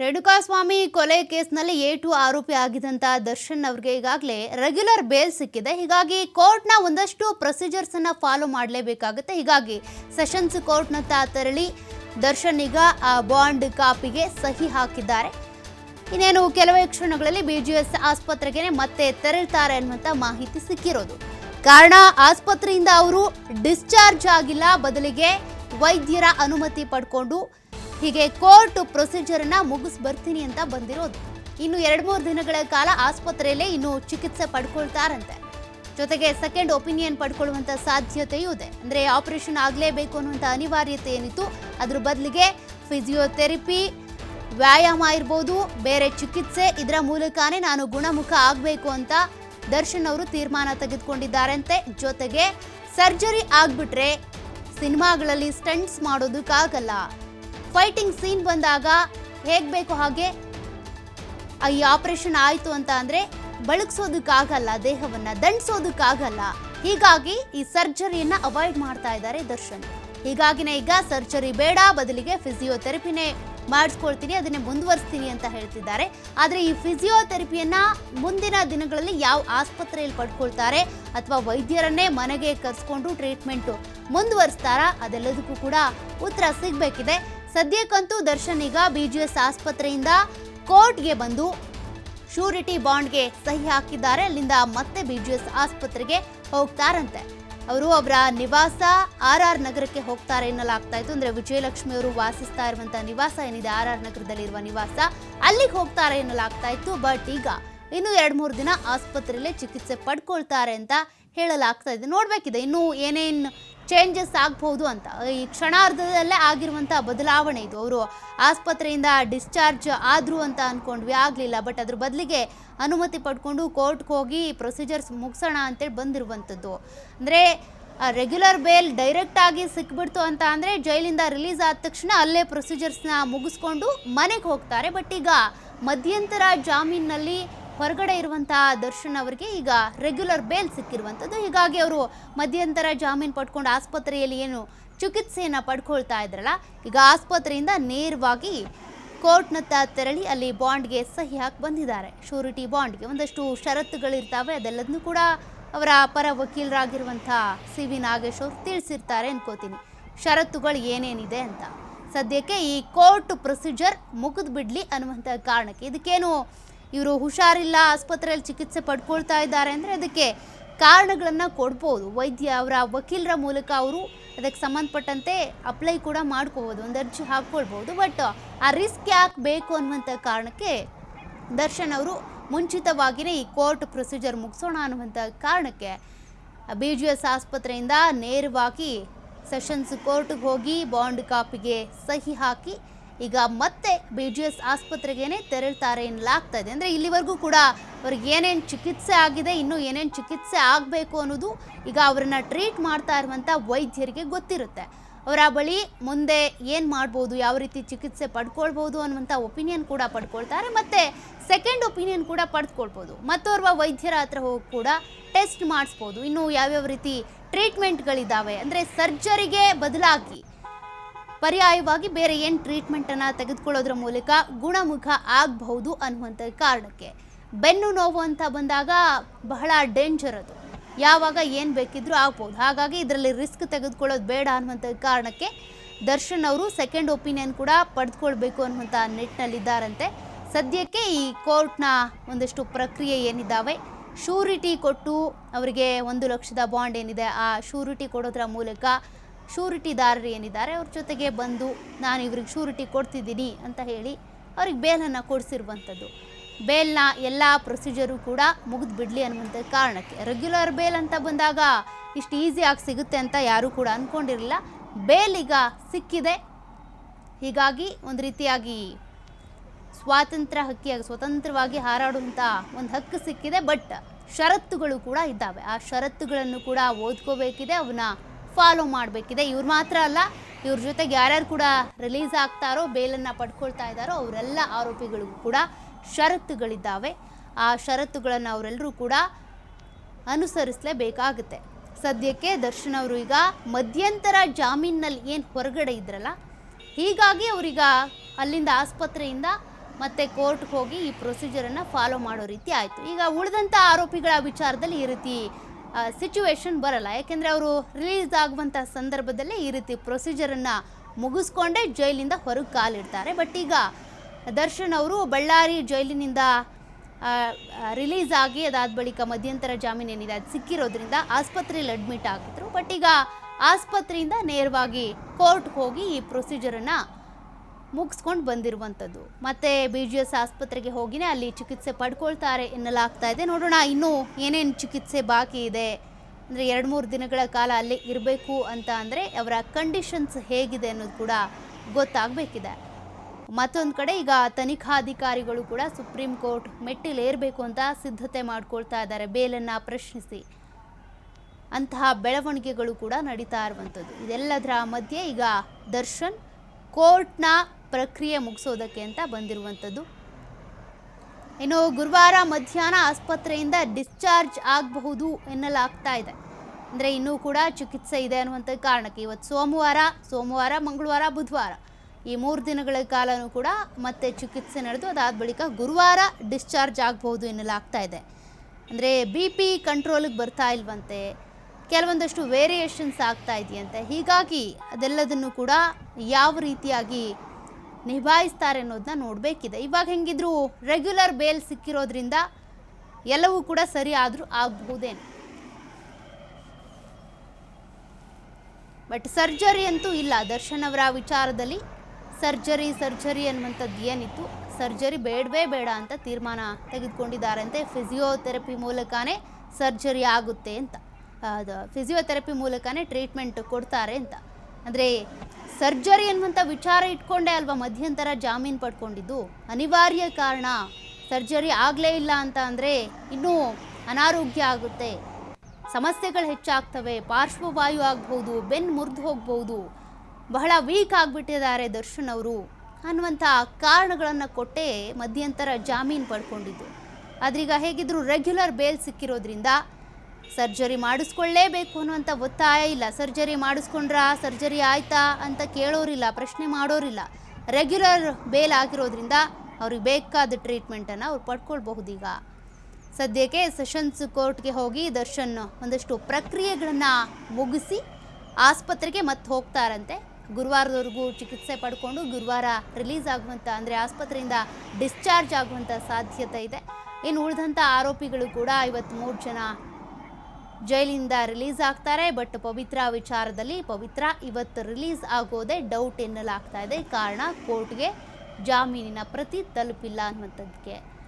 ರೇಣುಕಾಸ್ವಾಮಿ ಕೊಲೆ ಕೇಸ್ನಲ್ಲಿ A to ಆರೋಪಿ ಆಗಿದ್ದಂಥ ದರ್ಶನ್ ಅವ್ರಿಗೆ ಈಗಾಗಲೇ ರೆಗ್ಯುಲರ್ ಬೇಲ್ ಸಿಕ್ಕಿದೆ. ಹೀಗಾಗಿ ಕೋರ್ಟ್ನ ಒಂದಷ್ಟು ಪ್ರೊಸೀಜರ್ಸನ್ನು ಫಾಲೋ ಮಾಡಲೇಬೇಕಾಗುತ್ತೆ. ಹೀಗಾಗಿ ಸೆಷನ್ಸ್ ಕೋರ್ಟ್ನತ್ತ ತೆರಳಿ ದರ್ಶನ್ ಈಗ ಆ ಬಾಂಡ್ ಕಾಪಿಗೆ ಸಹಿ ಹಾಕಿದ್ದಾರೆ. ಇನ್ನೇನು ಕೆಲವೇ ಕ್ಷಣಗಳಲ್ಲಿ ಬಿ ಜಿ ಎಸ್ ಆಸ್ಪತ್ರೆಗೆ ಮತ್ತೆ ತೆರಳ್ತಾರೆ ಅನ್ನುವಂಥ ಮಾಹಿತಿ ಸಿಕ್ಕಿರೋದು. ಕಾರಣ ಆಸ್ಪತ್ರೆಯಿಂದ ಅವರು ಡಿಸ್ಚಾರ್ಜ್ ಆಗಿಲ್ಲ. ಬದಲಿಗೆ ವೈದ್ಯರ ಅನುಮತಿ ಪಡ್ಕೊಂಡು ಹೀಗೆ ಕೋರ್ಟ್ ಪ್ರೊಸೀಜರ್ನ ಮುಗಿಸ್ ಬರ್ತೀನಿ ಅಂತ ಬಂದಿರೋದು. ಇನ್ನು ಎರಡು ಮೂರು ದಿನಗಳ ಕಾಲ ಆಸ್ಪತ್ರೆಯಲ್ಲೇ ಇನ್ನು ಚಿಕಿತ್ಸೆ ಪಡ್ಕೊಳ್ತಾರಂತೆ. ಜೊತೆಗೆ ಸೆಕೆಂಡ್ ಒಪಿನಿಯನ್ ಪಡ್ಕೊಳ್ಳುವಂತ ಸಾಧ್ಯತೆಯೂ ಇದೆ. ಅಂದ್ರೆ ಆಪರೇಷನ್ ಆಗಲೇಬೇಕು ಅನ್ನುವಂಥ ಅನಿವಾರ್ಯತೆ ಏನಿತ್ತು, ಅದ್ರ ಬದಲಿಗೆ ಫಿಸಿಯೋಥೆರಪಿ, ವ್ಯಾಯಾಮ ಇರ್ಬೋದು, ಬೇರೆ ಚಿಕಿತ್ಸೆ, ಇದರ ಮೂಲಕನೇ ನಾನು ಗುಣಮುಖ ಆಗಬೇಕು ಅಂತ ದರ್ಶನ್ ಅವರು ತೀರ್ಮಾನ ತೆಗೆದುಕೊಂಡಿದ್ದಾರಂತೆ. ಜೊತೆಗೆ ಸರ್ಜರಿ ಆಗ್ಬಿಟ್ರೆ ಸಿನಿಮಾಗಳಲ್ಲಿ ಸ್ಟಂಟ್ಸ್ ಮಾಡೋದಕ್ಕಾಗಲ್ಲ. ಫೈಟಿಂಗ್ ಸೀನ್ ಬಂದಾಗ ಹೇಗೆ ಬೇಕು ಹಾಗೆ ಈ ಆಪರೇಷನ್ ಆಯಿತು ಅಂತ ಅಂದರೆ ಬಳಗಿಸೋದಕ್ಕಾಗಲ್ಲ, ದೇಹವನ್ನ ದಂಡಿಸೋದಕ್ಕಾಗಲ್ಲ. ಹೀಗಾಗಿ ಈ ಸರ್ಜರಿಯನ್ನ ಅವಾಯ್ಡ್ ಮಾಡ್ತಾ ಇದ್ದಾರೆ ದರ್ಶನ್. ಹೀಗಾಗಿನೇ ಈಗ ಸರ್ಜರಿ ಬೇಡ, ಬದಲಿಗೆ ಫಿಸಿಯೋಥೆರಪಿನೇ ಮಾಡಿಸ್ಕೊಳ್ತೀನಿ, ಅದನ್ನೇ ಮುಂದುವರಿಸ್ತೀನಿ ಅಂತ ಹೇಳ್ತಿದ್ದಾರೆ. ಆದರೆ ಈ ಫಿಸಿಯೋಥೆರಪಿಯನ್ನ ಮುಂದಿನ ದಿನಗಳಲ್ಲಿ ಯಾವ ಆಸ್ಪತ್ರೆಯಲ್ಲಿ ಪಡ್ಕೊಳ್ತಾರೆ ಅಥವಾ ವೈದ್ಯರನ್ನೇ ಮನೆಗೆ ಕರೆಸ್ಕೊಂಡು ಟ್ರೀಟ್ಮೆಂಟ್ ಮುಂದುವರಿಸ್ತಾರಾ ಅದೆಲ್ಲದಕ್ಕೂ ಕೂಡ ಉತ್ತರ ಸಿಗಬೇಕಿದೆ. ಸದ್ಯಕ್ಕಂತೂ ದರ್ಶನ್ ಈಗ ಬಿ ಜಿ ಎಸ್ ಆಸ್ಪತ್ರೆಯಿಂದ ಕೋರ್ಟ್ಗೆ ಬಂದು ಶೂರಿಟಿ ಬಾಂಡ್ಗೆ ಸಹಿ ಹಾಕಿದ್ದಾರೆ. ಅಲ್ಲಿಂದ ಮತ್ತೆ ಬಿ ಜಿ ಎಸ್ ಆಸ್ಪತ್ರೆಗೆ ಹೋಗ್ತಾರಂತೆ. ಅವರು ಅವರ ನಿವಾಸ ಆರ್ ಆರ್ ನಗರಕ್ಕೆ ಹೋಗ್ತಾರೆ ಎನ್ನಲಾಗ್ತಾ ಇತ್ತು. ಅಂದ್ರೆ ವಿಜಯಲಕ್ಷ್ಮಿ ಅವರು ವಾಸಿಸ್ತಾ ಇರುವಂತಹ ನಿವಾಸ ಏನಿದೆ? ಆರ್ ಆರ್ ನಗರದಲ್ಲಿರುವ ನಿವಾಸ ಅಲ್ಲಿಗೆ ಹೋಗ್ತಾರೆ ಎನ್ನಲಾಗ್ತಾ ಇತ್ತು. ಬಟ್ ಈಗ ಇನ್ನು ಎರಡು ಮೂರು ದಿನ ಆಸ್ಪತ್ರೆಯಲ್ಲೇ ಚಿಕಿತ್ಸೆ ಪಡ್ಕೊಳ್ತಾರೆ ಅಂತ ಹೇಳಲಾಗ್ತಾ ಇದೆ. ನೋಡ್ಬೇಕಿದೆ. ಇನ್ನು ಏನೇನು ಚೇಂಜಸ್ ಆಗ್ಬಹುದು ಅಂತ. ಈ ಕ್ಷಣಾರ್ಧದಲ್ಲೇ ಆಗಿರುವಂಥ ಬದಲಾವಣೆ ಇದು. ಅವರು ಆಸ್ಪತ್ರೆಯಿಂದ ಡಿಸ್ಚಾರ್ಜ್ ಆದ್ರು ಅಂತ ಅನ್ಕೊಂಡ್ವಿ, ಆಗಲಿಲ್ಲ. ಬಟ್ ಅದ್ರ ಬದಲಿಗೆ ಅನುಮತಿ ಪಡ್ಕೊಂಡು ಕೋರ್ಟ್ಗೆ ಹೋಗಿ ಪ್ರೊಸೀಜರ್ಸ್ ಮುಗಿಸೋಣ ಅಂತೇಳಿ ಬಂದಿರುವಂಥದ್ದು. ಅಂದರೆ ರೆಗ್ಯುಲರ್ ಬೇಲ್ ಡೈರೆಕ್ಟ್ ಆಗಿ ಸಿಕ್ಬಿಡ್ತು ಅಂತ ಅಂದರೆ ಜೈಲಿಂದ ರಿಲೀಸ್ ಆದ ತಕ್ಷಣ ಅಲ್ಲೇ ಪ್ರೊಸೀಜರ್ಸ್ನ ಮುಗಿಸ್ಕೊಂಡು ಮನೆಗೆ ಹೋಗ್ತಾರೆ. ಬಟ್ ಈಗ ಮಧ್ಯಂತರ ಜಾಮೀನಲ್ಲಿ ಹೊರಗಡೆ ಇರುವಂತಹ ದರ್ಶನ್ ಅವರಿಗೆ ಈಗ ರೆಗ್ಯುಲರ್ ಬೇಲ್ ಸಿಕ್ಕಿರುವಂಥದ್ದು. ಹೀಗಾಗಿ ಅವರು ಮಧ್ಯಂತರ ಜಾಮೀನು ಪಡ್ಕೊಂಡು ಆಸ್ಪತ್ರೆಯಲ್ಲಿ ಏನು ಚಿಕಿತ್ಸೆಯನ್ನು ಪಡ್ಕೊಳ್ತಾ ಇದ್ರಲ್ಲ, ಈಗ ಆಸ್ಪತ್ರೆಯಿಂದ ನೇರವಾಗಿ ಕೋರ್ಟ್ನತ್ತ ತೆರಳಿ ಅಲ್ಲಿ ಬಾಂಡ್ಗೆ ಸಹಿ ಹಾಕಿ ಬಂದಿದ್ದಾರೆ. ಶೂರಿಟಿ ಬಾಂಡ್ಗೆ ಒಂದಷ್ಟು ಷರತ್ತುಗಳಿರ್ತಾವೆ ಅದೆಲ್ಲದನ್ನು ಕೂಡ ಅವರ ಪರ ವಕೀಲರಾಗಿರುವಂಥ ಸಿ ವಿ ನಾಗೇಶ್ ಅವರು ತಿಳಿಸಿರ್ತಾರೆ ಅನ್ಕೋತೀನಿ. ಷರತ್ತುಗಳು ಏನೇನಿದೆ ಅಂತ. ಸದ್ಯಕ್ಕೆ ಈ ಕೋರ್ಟ್ ಪ್ರೊಸೀಜರ್ ಮುಗಿದು ಬಿಡಲಿ ಅನ್ನುವಂಥ ಕಾರಣಕ್ಕೆ ಇದಕ್ಕೇನು ಇವರು ಹುಷಾರಿಲ್ಲ, ಆಸ್ಪತ್ರೆಯಲ್ಲಿ ಚಿಕಿತ್ಸೆ ಪಡ್ಕೊಳ್ತಾ ಇದ್ದಾರೆ ಅಂದರೆ ಅದಕ್ಕೆ ಕಾರಣಗಳನ್ನು ಕೊಡ್ಬೋದು. ವೈದ್ಯ ಅವರ ವಕೀಲರ ಮೂಲಕ ಅವರು ಅದಕ್ಕೆ ಸಂಬಂಧಪಟ್ಟಂತೆ ಅಪ್ಲೈ ಕೂಡ ಮಾಡ್ಕೋಬೋದು, ಒಂದು ಅರ್ಜಿ ಹಾಕ್ಕೊಳ್ಬೋದು. ಬಟ್ ಆ ರಿಸ್ಕ್ ಯಾಕೆ ಬೇಕು ಅನ್ನುವಂಥ ಕಾರಣಕ್ಕೆ ದರ್ಶನ್ ಅವರು ಮುಂಚಿತವಾಗಿಯೇ ಈ ಕೋರ್ಟ್ ಪ್ರೊಸೀಜರ್ ಮುಗಿಸೋಣ ಅನ್ನುವಂಥ ಕಾರಣಕ್ಕೆ ಬಿ ಜಿ ಎಸ್ ಆಸ್ಪತ್ರೆಯಿಂದ ನೇರವಾಗಿ ಸೆಷನ್ಸ್ ಕೋರ್ಟ್ಗೆ ಹೋಗಿ ಬಾಂಡ್ ಕಾಪಿಗೆ ಸಹಿ ಹಾಕಿ ಈಗ ಮತ್ತೆ ಬಿ ಜಿ ಎಸ್ ಆಸ್ಪತ್ರೆಗೇನೆ ತೆರಳ್ತಾರೆ ಎನ್ನಲಾಗ್ತಾ ಇದೆ ಅಂದರೆ ಇಲ್ಲಿವರೆಗೂ ಕೂಡ ಅವ್ರಿಗೆ ಏನೇನು ಚಿಕಿತ್ಸೆ ಆಗಿದೆ, ಇನ್ನೂ ಏನೇನು ಚಿಕಿತ್ಸೆ ಆಗಬೇಕು ಅನ್ನೋದು ಈಗ ಅವರನ್ನು ಟ್ರೀಟ್ ಮಾಡ್ತಾ ಇರುವಂಥ ವೈದ್ಯರಿಗೆ ಗೊತ್ತಿರುತ್ತೆ. ಅವರ ಬಳಿ ಮುಂದೆ ಏನು ಮಾಡ್ಬೋದು, ಯಾವ ರೀತಿ ಚಿಕಿತ್ಸೆ ಪಡ್ಕೊಳ್ಬೋದು ಅನ್ನುವಂಥ ಒಪಿನಿಯನ್ ಕೂಡ ಪಡ್ಕೊಳ್ತಾರೆ, ಮತ್ತು ಸೆಕೆಂಡ್ ಒಪಿನಿಯನ್ ಕೂಡ ಪಡ್ಕೊಳ್ಬೋದು. ಮತ್ತೋರ್ವ ವೈದ್ಯರ ಹತ್ರ ಹೋಗಿ ಕೂಡ ಟೆಸ್ಟ್ ಮಾಡಿಸ್ಬೋದು. ಇನ್ನು ಯಾವ್ಯಾವ ರೀತಿ ಟ್ರೀಟ್ಮೆಂಟ್ಗಳಿದ್ದಾವೆ ಅಂದರೆ ಸರ್ಜರಿಗೆ ಬದಲಾಗಿ ಪರ್ಯಾಯವಾಗಿ ಬೇರೆ ಏನು ಟ್ರೀಟ್ಮೆಂಟನ್ನು ತೆಗೆದುಕೊಳ್ಳೋದ್ರ ಮೂಲಕ ಗುಣಮುಖ ಆಗಬಹುದು ಅನ್ನುವಂಥ ಕಾರಣಕ್ಕೆ. ಬೆನ್ನು ನೋವು ಅಂತ ಬಂದಾಗ ಬಹಳ ಡೇಂಜರ್ ಅದು. ಯಾವಾಗ ಏನು ಬೇಕಿದ್ರೂ ಆಗ್ಬೋದು ಹಾಗಾಗಿ ಇದರಲ್ಲಿ ರಿಸ್ಕ್ ತೆಗೆದುಕೊಳ್ಳೋದು ಬೇಡ ಅನ್ನುವಂಥ ಕಾರಣಕ್ಕೆ ದರ್ಶನ್ ಅವರು ಸೆಕೆಂಡ್ ಒಪಿನಿಯನ್ ಕೂಡ ಪಡೆದುಕೊಳ್ಬೇಕು ಅನ್ನುವಂಥ ನಿಟ್ಟಿನಲ್ಲಿದ್ದಾರಂತೆ. ಸದ್ಯಕ್ಕೆ ಈ ಕೋರ್ಟ್ನ ಒಂದಷ್ಟು ಪ್ರಕ್ರಿಯೆ ಏನಿದ್ದಾವೆ, ಶೂರಿಟಿ ಕೊಟ್ಟು ಅವರಿಗೆ ಒಂದು ಲಕ್ಷದ ಬಾಂಡ್ ಏನಿದೆ, ಆ ಶೂರಿಟಿ ಕೊಡೋದ್ರ ಮೂಲಕ ಶೂರಿಟಿದಾರರು ಏನಿದ್ದಾರೆ ಅವ್ರ ಜೊತೆಗೆ ಬಂದು ನಾನು ಇವ್ರಿಗೆ ಶೂರಿಟಿ ಕೊಡ್ತಿದ್ದೀನಿ ಅಂತ ಹೇಳಿ ಅವ್ರಿಗೆ ಬೇಲನ್ನು ಕೊಡಿಸಿರುವಂಥದ್ದು. ಬೇಲ್ನ ಎಲ್ಲ ಪ್ರೊಸೀಜರು ಕೂಡ ಮುಗಿದು ಬಿಡಲಿ ಅನ್ನುವಂಥ ಕಾರಣಕ್ಕೆ. ರೆಗ್ಯುಲರ್ ಬೇಲ್ ಅಂತ ಬಂದಾಗ ಇಷ್ಟು ಈಸಿಯಾಗಿ ಸಿಗುತ್ತೆ ಅಂತ ಯಾರೂ ಕೂಡ ಅಂದ್ಕೊಂಡಿರಲಿಲ್ಲ ಬೇಲ್ ಈಗ ಸಿಕ್ಕಿದೆ. ಹೀಗಾಗಿ ಒಂದು ರೀತಿಯಾಗಿ ಸ್ವಾತಂತ್ರ್ಯ ಹಕ್ಕಿಯಾಗಿ ಸ್ವತಂತ್ರವಾಗಿ ಹಾರಾಡುವಂಥ ಒಂದು ಹಕ್ಕು ಸಿಕ್ಕಿದೆ. ಬಟ್ ಷರತ್ತುಗಳು ಕೂಡ ಇದ್ದಾವೆ. ಆ ಷರತ್ತುಗಳನ್ನು ಕೂಡ ಓದ್ಕೋಬೇಕಿದೆ. ಅವನ್ನ ಫಾಲೋ ಮಾಡಬೇಕಿದೆ. ಇವ್ರು ಮಾತ್ರ ಅಲ್ಲ, ಇವ್ರ ಜೊತೆಗೆ ಯಾರ್ಯಾರು ಕೂಡ ರಿಲೀಸ್ ಆಗ್ತಾರೋ, ಬೇಲನ್ನು ಪಡ್ಕೊಳ್ತಾ ಇದ್ದಾರೋ, ಅವರೆಲ್ಲ ಆರೋಪಿಗಳಿಗೂ ಕೂಡ ಷರತ್ತುಗಳಿದ್ದಾವೆ. ಆ ಷರತ್ತುಗಳನ್ನು ಅವರೆಲ್ಲರೂ ಕೂಡ ಅನುಸರಿಸಲೇಬೇಕಾಗುತ್ತೆ. ಸದ್ಯಕ್ಕೆ ದರ್ಶನ್ ಅವರು ಈಗ ಮಧ್ಯಂತರ ಜಾಮೀನಲ್ಲಿ ಏನು ಹೊರಗಡೆ ಇದ್ರಲ್ಲ, ಹೀಗಾಗಿ ಅವರೀಗ ಅಲ್ಲಿಂದ ಆಸ್ಪತ್ರೆಯಿಂದ ಮತ್ತೆ ಕೋರ್ಟ್ಗೆ ಹೋಗಿ ಈ ಪ್ರೊಸೀಜರನ್ನು ಫಾಲೋ ಮಾಡೋ ರೀತಿ ಆಯಿತು. ಈಗ ಉಳಿದಂಥ ಆರೋಪಿಗಳ ವಿಚಾರದಲ್ಲಿ ಈ ರೀತಿ ಸಿಚುವೇಶನ್ ಬರಲ್ಲ. ಯಾಕೆಂದರೆ ಅವರು ರಿಲೀಸ್ ಆಗುವಂಥ ಸಂದರ್ಭದಲ್ಲೇ ಈ ರೀತಿ ಪ್ರೊಸೀಜರನ್ನು ಮುಗಿಸ್ಕೊಂಡೇ ಜೈಲಿಂದ ಹೊರಗೆ ಕಾಲಿಡ್ತಾರೆ. ಬಟ್ ಈಗ ದರ್ಶನ್ ಅವರು ಬಳ್ಳಾರಿ ಜೈಲಿನಿಂದ ರಿಲೀಸ್ ಆಗಿ ಅದಾದ ಬಳಿಕ ಮಧ್ಯಂತರ ಜಾಮೀನು ಏನಿದೆ, ಅದು ಸಿಕ್ಕಿರೋದ್ರಿಂದ ಆಸ್ಪತ್ರೆಯಲ್ಲಿ ಅಡ್ಮಿಟ್ ಆಗಿದ್ರು. ಬಟ್ ಈಗ ಆಸ್ಪತ್ರೆಯಿಂದ ನೇರವಾಗಿ ಕೋರ್ಟ್ಗೆ ಹೋಗಿ ಈ ಪ್ರೊಸೀಜರನ್ನು ಮುಗಿಸ್ಕೊಂಡು ಬಂದಿರುವಂಥದ್ದು. ಮತ್ತೆ ಬಿ ಜಿ ಎಸ್ ಆಸ್ಪತ್ರೆಗೆ ಹೋಗಿನೇ ಅಲ್ಲಿ ಚಿಕಿತ್ಸೆ ಪಡ್ಕೊಳ್ತಾರೆ ಎನ್ನಲಾಗ್ತಾ ಇದೆ. ನೋಡೋಣ, ಇನ್ನೂ ಏನೇನು ಚಿಕಿತ್ಸೆ ಬಾಕಿ ಇದೆ? ಅಂದರೆ ಎರಡು ಮೂರು ದಿನಗಳ ಕಾಲ ಅಲ್ಲಿ ಇರಬೇಕು ಅಂತ ಅಂದರೆ ಅವರ ಕಂಡೀಷನ್ಸ್ ಹೇಗಿದೆ ಅನ್ನೋದು ಕೂಡ ಗೊತ್ತಾಗಬೇಕಿದೆ. ಮತ್ತೊಂದು ಕಡೆ ಈಗ ತನಿಖಾಧಿಕಾರಿಗಳು ಕೂಡ ಸುಪ್ರೀಂ ಕೋರ್ಟ್ ಮೆಟ್ಟಿಲೇರಬೇಕು ಅಂತ ಸಿದ್ಧತೆ ಮಾಡ್ಕೊಳ್ತಾ ಇದ್ದಾರೆ. ಬೇಲನ್ನು ಪ್ರಶ್ನಿಸಿ. ಅಂತಹ ಬೆಳವಣಿಗೆಗಳು ಕೂಡ ನಡೀತಾ ಇರುವಂಥದ್ದು. ಇದೆಲ್ಲದರ ಮಧ್ಯೆ ಈಗ ದರ್ಶನ್ ಕೋರ್ಟ್ನ ಪ್ರಕ್ರಿಯೆ ಮುಗಿಸೋದಕ್ಕೆ ಅಂತ ಬಂದಿರುವಂಥದ್ದು. ಇನ್ನು ಗುರುವಾರ ಮಧ್ಯಾಹ್ನ ಆಸ್ಪತ್ರೆಯಿಂದ ಡಿಸ್ಚಾರ್ಜ್ ಆಗಬಹುದು ಎನ್ನಲಾಗ್ತಾ ಇದೆ. ಅಂದರೆ ಇನ್ನೂ ಕೂಡ ಚಿಕಿತ್ಸೆ ಇದೆ ಅನ್ನುವಂಥ ಕಾರಣಕ್ಕೆ ಇವತ್ತು ಸೋಮವಾರ ಸೋಮವಾರ, ಮಂಗಳವಾರ, ಬುಧವಾರ ಈ ಮೂರು ದಿನಗಳ ಕಾಲನೂ ಕೂಡ ಮತ್ತೆ ಚಿಕಿತ್ಸೆ ನಡೆದು ಅದಾದ ಬಳಿಕ ಗುರುವಾರ ಡಿಸ್ಚಾರ್ಜ್ ಆಗಬಹುದು ಎನ್ನಲಾಗ್ತಾ ಇದೆ. ಅಂದರೆ ಬಿ ಪಿ ಕಂಟ್ರೋಲಿಗೆ ಬರ್ತಾ ಇಲ್ವಂತೆ ಕೆಲವೊಂದಷ್ಟು ವೇರಿಯೇಷನ್ಸ್ ಆಗ್ತಾ ಇದೆಯಂತೆ. ಹೀಗಾಗಿ ಅದೆಲ್ಲದನ್ನು ಕೂಡ ಯಾವ ರೀತಿಯಾಗಿ ನಿಭಾಯಿಸ್ತಾರೆ ಅನ್ನೋದನ್ನ ನೋಡಬೇಕಿದೆ. ಇವಾಗ ಹೆಂಗಿದ್ರು ರೆಗ್ಯುಲರ್ ಬೇಲ್ ಸಿಕ್ಕಿರೋದ್ರಿಂದ ಎಲ್ಲವೂ ಕೂಡ ಸರಿ ಆದರೂ ಆಗಬಹುದೇನು? ಬಟ್ ಸರ್ಜರಿ ಅಂತೂ ಇಲ್ಲ. ದರ್ಶನ್ ಅವರ ವಿಚಾರದಲ್ಲಿ ಸರ್ಜರಿ ಸರ್ಜರಿ ಅನ್ನುವಂಥದ್ದು ಏನಿತ್ತು? ಸರ್ಜರಿ ಬೇಡವೇ ಬೇಡ ಅಂತ ತೀರ್ಮಾನ ತೆಗೆದುಕೊಂಡಿದ್ದಾರಂತೆ. ಫಿಸಿಯೋಥೆರಪಿ ಮೂಲಕನೇ ಸರ್ಜರಿ ಆಗುತ್ತೆ ಅಂತ. ಅದು ಫಿಸಿಯೋಥೆರಪಿ ಮೂಲಕನೇ ಟ್ರೀಟ್ಮೆಂಟ್ ಕೊಡ್ತಾರೆ ಅಂತ. ಅಂದರೆ ಸರ್ಜರಿ ಅನ್ನುವಂಥ ವಿಚಾರ ಇಟ್ಕೊಂಡೇ ಅಲ್ವಾ ಮಧ್ಯಂತರ ಜಾಮೀನು ಪಡ್ಕೊಂಡಿದ್ದು? ಅನಿವಾರ್ಯ ಕಾರಣ ಸರ್ಜರಿ ಆಗಲೇ ಇಲ್ಲ ಅಂತ ಅಂದರೆ ಇನ್ನೂ ಅನಾರೋಗ್ಯ ಆಗುತ್ತೆ. ಸಮಸ್ಯೆಗಳು ಹೆಚ್ಚಾಗ್ತವೆ, ಪಾರ್ಶ್ವವಾಯು ಆಗ್ಬೋದು ಬೆನ್ನು ಮುರಿದು ಹೋಗ್ಬೋದು. ಬಹಳ ವೀಕ್ ಆಗಿಬಿಟ್ಟಿದ್ದಾರೆ ದರ್ಶನ್ ಅವರು ಅನ್ನುವಂಥ ಕಾರಣಗಳನ್ನು ಕೊಟ್ಟೇ ಮಧ್ಯಂತರ ಜಾಮೀನು ಪಡ್ಕೊಂಡಿದ್ದು. ಆದ್ರೀಗ ಹೇಗಿದ್ರು ರೆಗ್ಯುಲರ್ ಬೇಲ್ ಸಿಕ್ಕಿರೋದ್ರಿಂದ ಸರ್ಜರಿ ಮಾಡಿಸ್ಕೊಳ್ಳೇಬೇಕು ಅನ್ನುವಂಥ ಒತ್ತಾಯ ಇಲ್ಲ. ಸರ್ಜರಿ ಮಾಡಿಸ್ಕೊಂಡ್ರಾ ಸರ್ಜರಿ ಆಯ್ತಾ ಅಂತ ಕೇಳೋರಿಲ್ಲ, ಪ್ರಶ್ನೆ ಮಾಡೋರಿಲ್ಲ. ರೆಗ್ಯುಲರ್ ಬೇಲ್ ಆಗಿರೋದ್ರಿಂದ ಅವ್ರಿಗೆ ಬೇಕಾದ ಟ್ರೀಟ್ಮೆಂಟನ್ನು ಅವ್ರು ಪಡ್ಕೊಳ್ಬಹುದೀಗ. ಸದ್ಯಕ್ಕೆ ಸೆಷನ್ಸ್ ಕೋರ್ಟ್ಗೆ ಹೋಗಿ ದರ್ಶನ್ ಒಂದಷ್ಟು ಪ್ರಕ್ರಿಯೆಗಳನ್ನು ಮುಗಿಸಿ ಆಸ್ಪತ್ರೆಗೆ ಮತ್ತೆ ಹೋಗ್ತಾರಂತೆ. ಗುರುವಾರದವರೆಗೂ ಚಿಕಿತ್ಸೆ ಪಡ್ಕೊಂಡು ಗುರುವಾರ ರಿಲೀಸ್ ಆಗುವಂಥ, ಅಂದರೆ ಆಸ್ಪತ್ರೆಯಿಂದ ಡಿಸ್ಚಾರ್ಜ್ ಆಗುವಂಥ ಸಾಧ್ಯತೆ ಇದೆ. ಇನ್ನು ಉಳಿದಂಥ ಆರೋಪಿಗಳು ಕೂಡ ಐವತ್ತ್ಮೂರು ಜನ ಜೈಲಿಂದ ರಿಲೀಸ್ ಆಗ್ತಾರೆ, ಬಟ್ ಪವಿತ್ರ ವಿಚಾರದಲ್ಲಿ ಪವಿತ್ರ ಇವತ್ತು ರಿಲೀಸ್ ಆಗೋದೇ ಡೌಟ್ ಎನ್ನಲಾಗ್ತಾ ಇದೆ. ಕಾರಣ ಕೋರ್ಟ್ಗೆ ಜಾಮೀನಿನ ಪ್ರತಿ ತಲುಪಿಲ್ಲ ಅನ್ನುವಂಥದ್ದಕ್ಕೆ